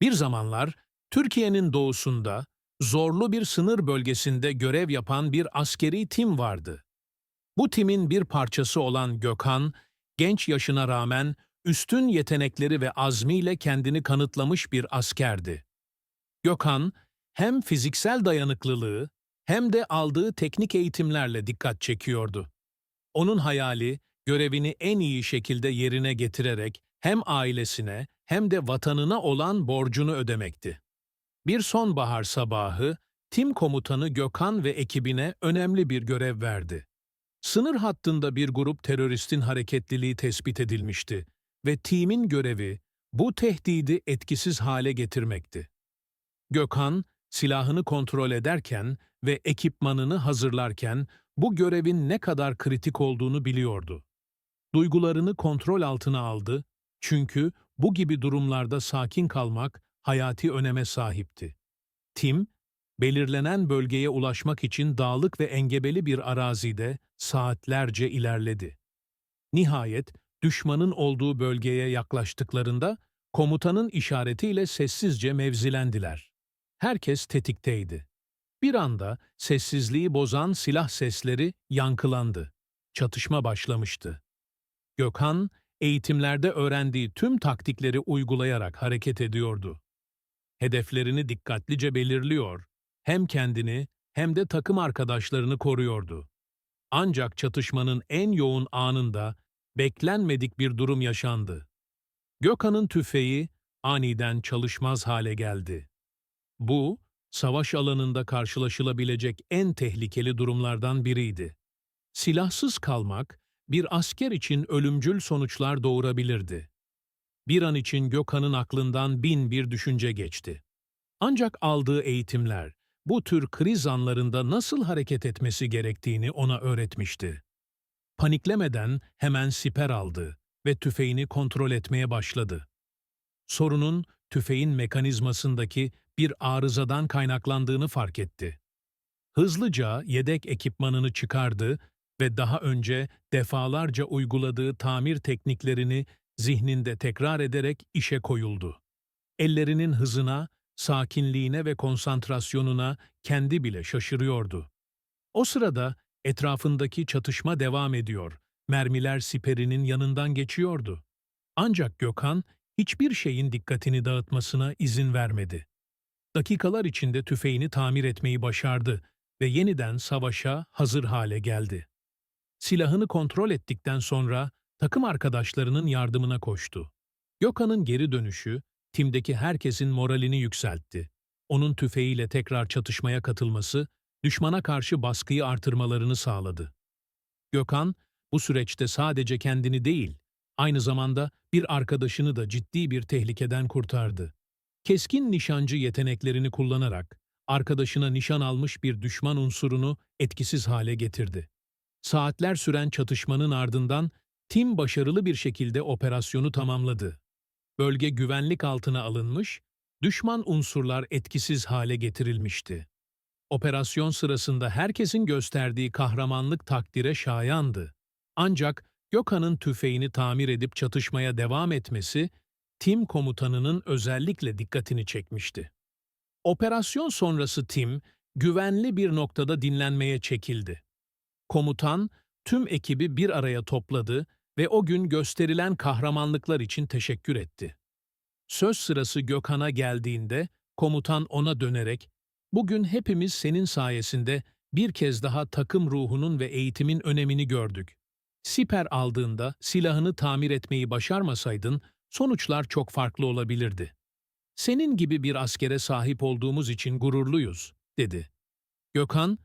Bir zamanlar Türkiye'nin doğusunda zorlu bir sınır bölgesinde görev yapan bir askeri tim vardı. Bu timin bir parçası olan Gökhan, genç yaşına rağmen üstün yetenekleri ve azmiyle kendini kanıtlamış bir askerdi. Gökhan, hem fiziksel dayanıklılığı hem de aldığı teknik eğitimlerle dikkat çekiyordu. Onun hayali, görevini en iyi şekilde yerine getirerek hem ailesine hem de vatanına olan borcunu ödemekti. Bir sonbahar sabahı, tim komutanı Gökhan ve ekibine önemli bir görev verdi. Sınır hattında bir grup teröristin hareketliliği tespit edilmişti ve timin görevi bu tehdidi etkisiz hale getirmekti. Gökhan, silahını kontrol ederken ve ekipmanını hazırlarken bu görevin ne kadar kritik olduğunu biliyordu. Duygularını kontrol altına aldı çünkü bu gibi durumlarda sakin kalmak hayati öneme sahipti. Tim, belirlenen bölgeye ulaşmak için dağlık ve engebeli bir arazide saatlerce ilerledi. Nihayet düşmanın olduğu bölgeye yaklaştıklarında komutanın işaretiyle sessizce mevzilendiler. Herkes tetikteydi. Bir anda sessizliği bozan silah sesleri yankılandı. Çatışma başlamıştı. Gökhan, eğitimlerde öğrendiği tüm taktikleri uygulayarak hareket ediyordu. Hedeflerini dikkatlice belirliyor, hem kendini hem de takım arkadaşlarını koruyordu. Ancak çatışmanın en yoğun anında beklenmedik bir durum yaşandı. Gökhan'ın tüfeği aniden çalışmaz hale geldi. Bu, savaş alanında karşılaşılabilecek en tehlikeli durumlardan biriydi. Silahsız kalmak, bir asker için ölümcül sonuçlar doğurabilirdi. Bir an için Gökhan'ın aklından bin bir düşünce geçti. Ancak aldığı eğitimler, bu tür kriz anlarında nasıl hareket etmesi gerektiğini ona öğretmişti. Paniklemeden hemen siper aldı ve tüfeğini kontrol etmeye başladı. Sorunun tüfeğin mekanizmasındaki bir arızadan kaynaklandığını fark etti. Hızlıca yedek ekipmanını çıkardı ve daha önce defalarca uyguladığı tamir tekniklerini zihninde tekrar ederek işe koyuldu. Ellerinin hızına, sakinliğine ve konsantrasyonuna kendi bile şaşırıyordu. O sırada etrafındaki çatışma devam ediyor, mermiler siperinin yanından geçiyordu. Ancak Gökhan hiçbir şeyin dikkatini dağıtmasına izin vermedi. Dakikalar içinde tüfeğini tamir etmeyi başardı ve yeniden savaşa hazır hale geldi. Silahını kontrol ettikten sonra takım arkadaşlarının yardımına koştu. Gökhan'ın geri dönüşü, timdeki herkesin moralini yükseltti. Onun tüfeğiyle tekrar çatışmaya katılması, düşmana karşı baskıyı artırmalarını sağladı. Gökhan, bu süreçte sadece kendini değil, aynı zamanda bir arkadaşını da ciddi bir tehlikeden kurtardı. Keskin nişancı yeteneklerini kullanarak, arkadaşına nişan almış bir düşman unsurunu etkisiz hale getirdi. Saatler süren çatışmanın ardından tim başarılı bir şekilde operasyonu tamamladı. Bölge güvenlik altına alınmış, düşman unsurlar etkisiz hale getirilmişti. Operasyon sırasında herkesin gösterdiği kahramanlık takdire şayandı. Ancak Gökhan'ın tüfeğini tamir edip çatışmaya devam etmesi, tim komutanının özellikle dikkatini çekmişti. Operasyon sonrası tim, güvenli bir noktada dinlenmeye çekildi. Komutan, tüm ekibi bir araya topladı ve o gün gösterilen kahramanlıklar için teşekkür etti. Söz sırası Gökhan'a geldiğinde, komutan ona dönerek, ''Bugün hepimiz senin sayesinde bir kez daha takım ruhunun ve eğitimin önemini gördük. Siper aldığında silahını tamir etmeyi başarmasaydın, sonuçlar çok farklı olabilirdi. Senin gibi bir askere sahip olduğumuz için gururluyuz.'' dedi. Gökhan,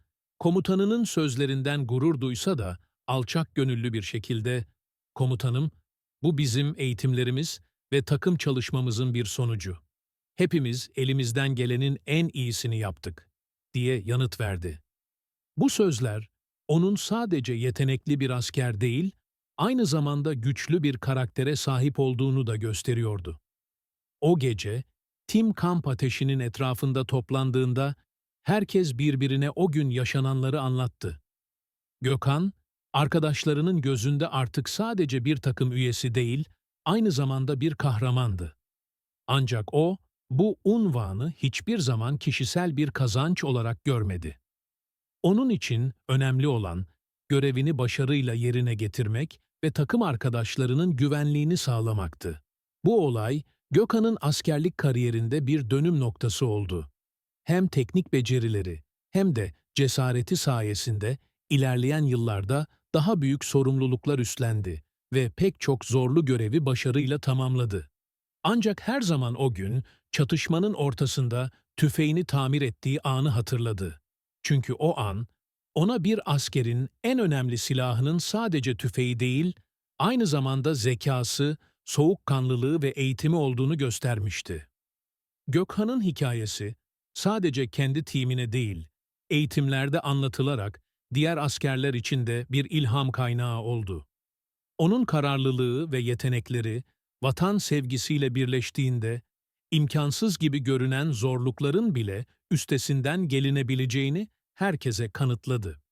komutanının sözlerinden gurur duysa da alçak gönüllü bir şekilde Komutanım, bu bizim eğitimlerimiz ve takım çalışmamızın bir sonucu. Hepimiz elimizden gelenin en iyisini yaptık, diye yanıt verdi. Bu sözler, onun sadece yetenekli bir asker değil, aynı zamanda güçlü bir karaktere sahip olduğunu da gösteriyordu. O gece, Tim kamp ateşinin etrafında toplandığında, herkes birbirine o gün yaşananları anlattı. Gökhan, Arkadaşlarının gözünde artık sadece bir takım üyesi değil, aynı zamanda bir kahramandı. Ancak o, bu unvanı hiçbir zaman kişisel bir kazanç olarak görmedi. Onun için önemli olan görevini başarıyla yerine getirmek ve takım arkadaşlarının güvenliğini sağlamaktı. Bu olay Gökhan'ın askerlik kariyerinde bir dönüm noktası oldu. Hem teknik becerileri hem de cesareti sayesinde ilerleyen yıllarda daha büyük sorumluluklar üstlendi ve pek çok zorlu görevi başarıyla tamamladı. Ancak her zaman o gün çatışmanın ortasında tüfeğini tamir ettiği anı hatırladı. Çünkü o an ona bir askerin en önemli silahının sadece tüfeği değil, aynı zamanda zekası, soğukkanlılığı ve eğitimi olduğunu göstermişti. Gökhan'ın hikayesi sadece kendi timine değil, eğitimlerde anlatılarak diğer askerler için de bir ilham kaynağı oldu. Onun kararlılığı ve yetenekleri vatan sevgisiyle birleştiğinde imkansız gibi görünen zorlukların bile üstesinden gelinebileceğini herkese kanıtladı.